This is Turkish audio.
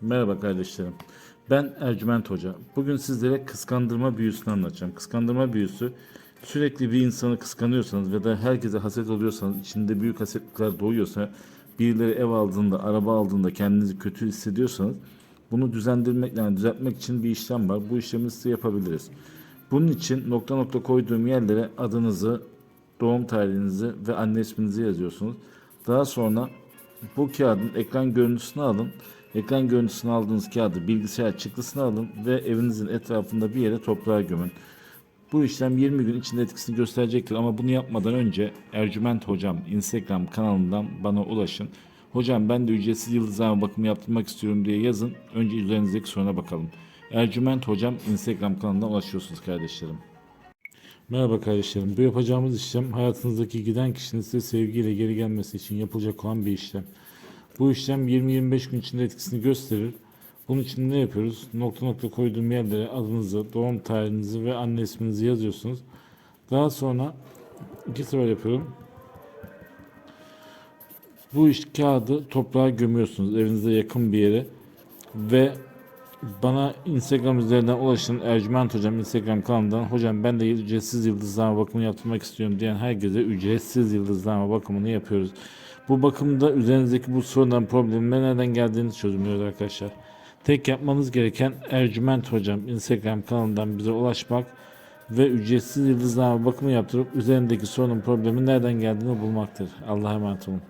Merhaba kardeşlerim. Ben Ercüment Hoca. Bugün sizlere kıskandırma büyüsünü anlatacağım. Kıskandırma büyüsü sürekli bir insanı kıskanıyorsanız ve da herkese haset oluyorsanız, içinde büyük hasetlikler doğuyorsa, birileri ev aldığında, araba aldığında kendinizi kötü hissediyorsanız bunu düzendirmek, yani düzeltmek için bir işlem var. Bu işlemi size yapabiliriz. Bunun için nokta nokta koyduğum yerlere adınızı, doğum tarihinizi ve anne isminizi yazıyorsunuz. Daha sonra bu kağıdın ekran görüntüsünü alın. Ekran görüntüsünü aldığınız kağıdı bilgisayar çıktısını alın ve evinizin etrafında bir yere toprağa gömün. Bu işlem 20 gün içinde etkisini gösterecektir ama bunu yapmadan önce Ercüment Hocam Instagram kanalından bana ulaşın. Hocam ben de ücretsiz yıldızlama bakımı yaptırmak istiyorum diye yazın. Önce üzerinizdeki soruna bakalım. Ercüment Hocam Instagram kanalından ulaşıyorsunuz kardeşlerim. Merhaba kardeşlerim. Bu yapacağımız işlem hayatınızdaki giden kişinin size sevgiyle geri gelmesi için yapılacak olan bir işlem. Bu işlem 20-25 gün içinde etkisini gösterir. Bunun için ne yapıyoruz? Nokta nokta koyduğum yerlere adınızı, doğum tarihinizi ve anne isminizi yazıyorsunuz. Daha sonra iki sefer yapıyorum. Bu iş kağıdı toprağa gömüyorsunuz evinize yakın bir yere ve bana Instagram üzerinden ulaşın Ercüment Hocam Instagram kanalından hocam ben de ücretsiz yıldızlama bakımı yaptırmak istiyorum diyen herkese ücretsiz yıldızlama bakımını yapıyoruz. Bu bakımda üzerinizdeki bu sorunların problemin nereden geldiğini çözümlüyoruz arkadaşlar. Tek yapmanız gereken Ercüment Hocam Instagram kanalından bize ulaşmak ve ücretsiz yıldızlama bakımı yaptırıp üzerindeki sorunun problemin nereden geldiğini bulmaktır. Allah'a emanet olun.